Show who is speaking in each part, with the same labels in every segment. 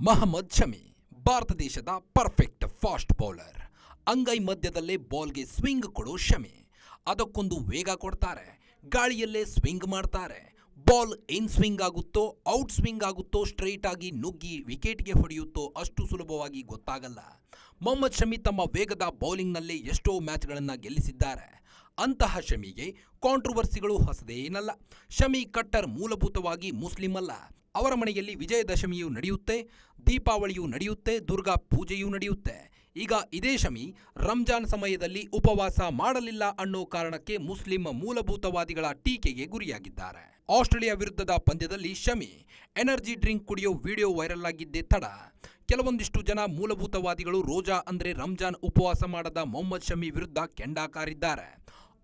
Speaker 1: ಮಹಮ್ಮದ್ ಶಮಿ, ಭಾರತ ದೇಶದ perfect fast bowler ಅಂಗೈ ಮಧ್ಯದಲ್ಲೇ ಬಾಲ್ಗೆ ಸ್ವಿಂಗ್ ಕೊಡೋ ಶಮಿ. ಅದಕ್ಕೊಂದು ವೇಗ ಕೊಡ್ತಾರೆ. ಗಾಳಿಯಲ್ಲೇ ಸ್ವಿಂಗ್ ಮಾಡ್ತಾರೆ. ಬಾಲ್ ಇನ್ ಸ್ವಿಂಗ್ ಆಗುತ್ತೋ ಔಟ್ ಸ್ವಿಂಗ್ ಆಗುತ್ತೋ ಸ್ಟ್ರೈಟ್ ಆಗಿ ನುಗ್ಗಿ ವಿಕೆಟ್ಗೆ ಹೊಡೆಯುತ್ತೋ ಅಷ್ಟು ಸುಲಭವಾಗಿ ಗೊತ್ತಾಗಲ್ಲ. ಮೊಹಮ್ಮದ್ ಶಮಿ ತಮ್ಮ ವೇಗದ ಬೌಲಿಂಗ್ನಲ್ಲೇ ಎಷ್ಟೋ ಮ್ಯಾಚ್ಗಳನ್ನು ಗೆಲ್ಲಿಸಿದ್ದಾರೆ. ಅಂತಹ ಶಮಿಗೆ ಕಾಂಟ್ರವರ್ಸಿಗಳು ಹೊಸದೇ ಏನಲ್ಲ. ಶಮಿ ಕಟ್ಟರ್ ಮೂಲಭೂತವಾಗಿ ಮುಸ್ಲಿಂ ಅಲ್ಲ. ಅವರ ಮನೆಯಲ್ಲಿ ವಿಜಯದಶಮಿಯು ನಡೆಯುತ್ತೆ, ದೀಪಾವಳಿಯು ನಡೆಯುತ್ತೆ, ದುರ್ಗಾ ಪೂಜೆಯೂ ನಡೆಯುತ್ತೆ. ಈಗ ಇದೇ ಶಮಿ ರಂಜಾನ್ ಸಮಯದಲ್ಲಿ ಉಪವಾಸ ಮಾಡಲಿಲ್ಲ ಅನ್ನೋ ಕಾರಣಕ್ಕೆ ಮುಸ್ಲಿಂ ಮೂಲಭೂತವಾದಿಗಳ ಟೀಕೆಗೆ ಗುರಿಯಾಗಿದ್ದಾರೆ. ಆಸ್ಟ್ರೇಲಿಯಾ ವಿರುದ್ಧದ ಪಂದ್ಯದಲ್ಲಿ ಶಮಿ ಎನರ್ಜಿ ಡ್ರಿಂಕ್ ಕುಡಿಯೋ ವಿಡಿಯೋ ವೈರಲ್ ಆಗಿದ್ದೇ ತಡ. ಕೆಲವೊಂದಿಷ್ಟು ಜನ ಮೂಲಭೂತವಾದಿಗಳು ರೋಜಾ ಅಂದ್ರೆ ರಂಜಾನ್ ಉಪವಾಸ ಮಾಡದ ಮೊಹಮ್ಮದ್ ಶಮಿ ವಿರುದ್ಧ ಕೆಂಡಾಕಾರಿದ್ದಾರೆ.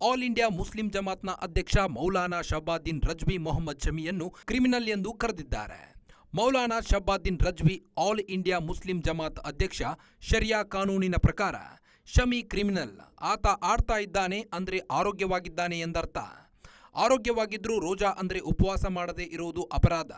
Speaker 1: ಆಲ್ ಇಂಡಿಯಾ ಮುಸ್ಲಿಂ ಜಮಾತ್ನ ಅಧ್ಯಕ್ಷ ಮೌಲಾನಾ ಶಬಾದ್ದೀನ್ ರಜ್ವಿ ಮೊಹಮ್ಮದ್ ಶಮಿಯನ್ನು ಕ್ರಿಮಿನಲ್ ಎಂದು ಕರೆದಿದ್ದಾರೆ. Maulana Shahabuddin Razvi all India Muslim Jamaat ಅಧ್ಯಕ್ಷ ಶರಿಯಾ ಕಾನೂನಿನ ಪ್ರಕಾರ ಶಮಿ ಕ್ರಿಮಿನಲ್. ಆತ ಆಡ್ತಾ ಇದ್ದಾನೆ ಅಂದರೆ ಆರೋಗ್ಯವಾಗಿದ್ದಾನೆ ಎಂದರ್ಥ. ಆರೋಗ್ಯವಾಗಿದ್ದರೂ ರೋಜಾ ಅಂದರೆ ಉಪವಾಸ ಮಾಡದೇ ಇರುವುದು ಅಪರಾಧ.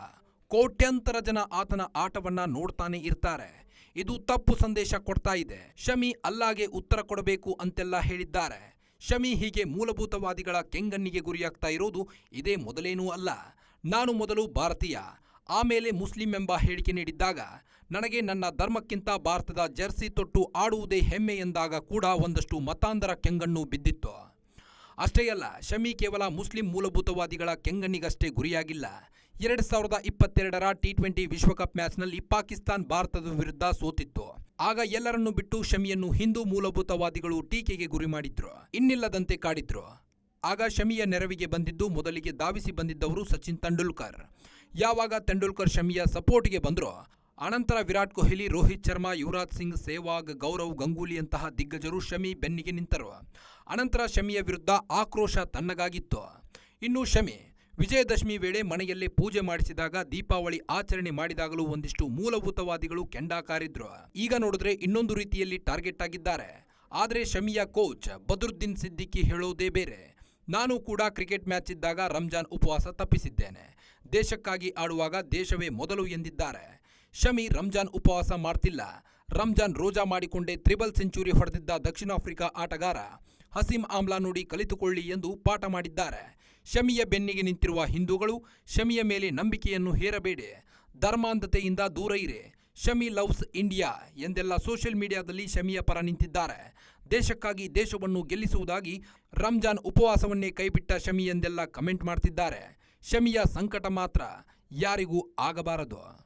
Speaker 1: ಕೋಟ್ಯಂತರ ಜನ ಆತನ ಆಟವನ್ನ ನೋಡ್ತಾನೆ ಇರ್ತಾರೆ. ಇದು ತಪ್ಪು ಸಂದೇಶ ಕೊಡ್ತಾ ಇದೆ. ಶಮಿ ಅಲ್ಲಾಗೆ ಉತ್ತರ ಕೊಡಬೇಕು ಅಂತೆಲ್ಲ ಹೇಳಿದ್ದಾರೆ. ಶಮಿ ಹೀಗೆ ಮೂಲಭೂತವಾದಿಗಳ ಕೆಂಗಣ್ಣಿಗೆ ಗುರಿಯಾಗ್ತಾ ಇರೋದು ಇದೇ ಮೊದಲೇನೂ ಅಲ್ಲ. ನಾನು ಮೊದಲು ಭಾರತೀಯ. ಆಮೇಲೆ ಮುಸ್ಲಿಂ ಎಂಬ ಹೇಳಿಕೆ ನೀಡಿದ್ದಾಗ ನನಗೆ ನನ್ನ ಧರ್ಮಕ್ಕಿಂತ ಭಾರತದ ಜರ್ಸಿ ತೊಟ್ಟು ಆಡುವುದೇ ಹೆಮ್ಮೆ ಎಂದಾಗ ಕೂಡ ಒಂದಷ್ಟು ಮತಾಂಧರ ಕೆಂಗಣ್ಣು ಬಿದ್ದಿತ್ತು. ಅಷ್ಟೇ ಅಲ್ಲ, ಶಮಿ ಕೇವಲ ಮುಸ್ಲಿಂ ಮೂಲಭೂತವಾದಿಗಳ ಕೆಂಗಣ್ಣಿಗಷ್ಟೇ ಗುರಿಯಾಗಿಲ್ಲ. ಎರಡ್ ಸಾವಿರದ ಇಪ್ಪತ್ತೆರಡರ ಟಿ ಟ್ವೆಂಟಿ ವಿಶ್ವಕಪ್ ಮ್ಯಾಚ್ನಲ್ಲಿ ಪಾಕಿಸ್ತಾನ್ ಭಾರತದ ವಿರುದ್ಧ ಸೋತಿತ್ತು. ಆಗ ಎಲ್ಲರನ್ನು ಬಿಟ್ಟು ಶಮಿಯನ್ನು ಹಿಂದೂ ಮೂಲಭೂತವಾದಿಗಳು ಟೀಕೆಗೆ ಗುರಿ ಮಾಡಿದ್ರು, ಇನ್ನಿಲ್ಲದಂತೆ ಕಾಡಿದ್ರು. ಆಗ ಶಮಿಯ ನೆರವಿಗೆ ಬಂದಿದ್ದು ಮೊದಲಿಗೆ ಧಾವಿಸಿ ಬಂದಿದ್ದವರು ಸಚಿನ್ ತೆಂಡೂಲ್ಕರ್. ಯಾವಾಗ ತೆಂಡೂಲ್ಕರ್ ಶಮಿಯ ಸಪೋರ್ಟ್ಗೆ ಬಂದ್ರೋ ಅನಂತರ ವಿರಾಟ್ ಕೊಹ್ಲಿ, ರೋಹಿತ್ ಶರ್ಮಾ, ಯುವರಾಜ್ ಸಿಂಗ್, ಸೆಹ್ವಾಗ್, ಗೌರವ್ ಗಂಗೂಲಿಯಂತಹ ದಿಗ್ಗಜರು ಶಮಿ ಬೆನ್ನಿಗೆ ನಿಂತರು. ಅನಂತರ ಶಮಿಯ ವಿರುದ್ಧ ಆಕ್ರೋಶ ತಣ್ಣಗಾಗಿತ್ತು. ಇನ್ನು ಶಮಿ ವಿಜಯದಶಮಿ ವೇಳೆ ಮನೆಯಲ್ಲೇ ಪೂಜೆ ಮಾಡಿಸಿದಾಗ ದೀಪಾವಳಿ ಆಚರಣೆ ಮಾಡಿದಾಗಲೂ ಒಂದಿಷ್ಟು ಮೂಲಭೂತವಾದಿಗಳು ಕೆಂಡಾಕಾರಿದ್ರು. ಈಗ ನೋಡಿದ್ರೆ ಇನ್ನೊಂದು ರೀತಿಯಲ್ಲಿ ಟಾರ್ಗೆಟ್ ಆಗಿದ್ದಾರೆ. ಆದರೆ ಶಮಿಯ ಕೋಚ್ ಬದ್ರುದ್ದೀನ್ ಸಿದ್ದಿಕಿ ಹೇಳೋದೇ ಬೇರೆ. ನಾನು ಕೂಡ ಕ್ರಿಕೆಟ್ ಮ್ಯಾಚ್ ಇದ್ದಾಗ ರಂಜಾನ್ ಉಪವಾಸ ತಪ್ಪಿಸಿದ್ದೇನೆ. ದೇಶಕ್ಕಾಗಿ ಆಡುವಾಗ ದೇಶವೇ ಮೊದಲು ಎಂದಿದ್ದಾರೆ. ಶಮಿ ರಂಜಾನ್ ಉಪವಾಸ ಮಾಡ್ತಿಲ್ಲ. ರಂಜಾನ್ ರೋಜಾ ಮಾಡಿಕೊಂಡೇ ತ್ರಿಬಲ್ ಸೆಂಚುರಿ ಹೊಡೆದಿದ್ದ ದಕ್ಷಿಣ ಆಫ್ರಿಕಾ ಆಟಗಾರ ಹಸೀಂ ಆಮ್ಲಾ ನೋಡಿ ಕಲಿತುಕೊಳ್ಳಿ ಎಂದು ಪಾಠ ಮಾಡಿದ್ದಾರೆ. ಶಮಿಯ ಬೆನ್ನಿಗೆ ನಿಂತಿರುವ ಹಿಂದೂಗಳು ಶಮಿಯ ಮೇಲೆ ನಂಬಿಕೆಯನ್ನು ಹೇರಬೇಡಿ. ಧರ್ಮಾಂಧತೆಯಿಂದ ದೂರ ಇರಿ. ಶಮಿ ಲವ್ಸ್ ಇಂಡಿಯಾ ಎಂದೆಲ್ಲ ಸೋಷಿಯಲ್ ಮೀಡಿಯಾದಲ್ಲಿ ಶಮಿಯ ಪರ ನಿಂತಿದ್ದಾರೆ. ದೇಶಕ್ಕಾಗಿ ದೇಶವನ್ನು ಗೆಲ್ಲಿಸುವುದಾಗಿ ರಂಜಾನ್ ಉಪವಾಸವನ್ನೇ ಕೈಬಿಟ್ಟ ಶಮಿ ಎಂದೆಲ್ಲ ಕಮೆಂಟ್ ಮಾಡ್ತಿದ್ದಾರೆ. ಶಮಿಯ ಸಂಕಟ ಮಾತ್ರ ಯಾರಿಗೂ ಆಗಬಾರದು.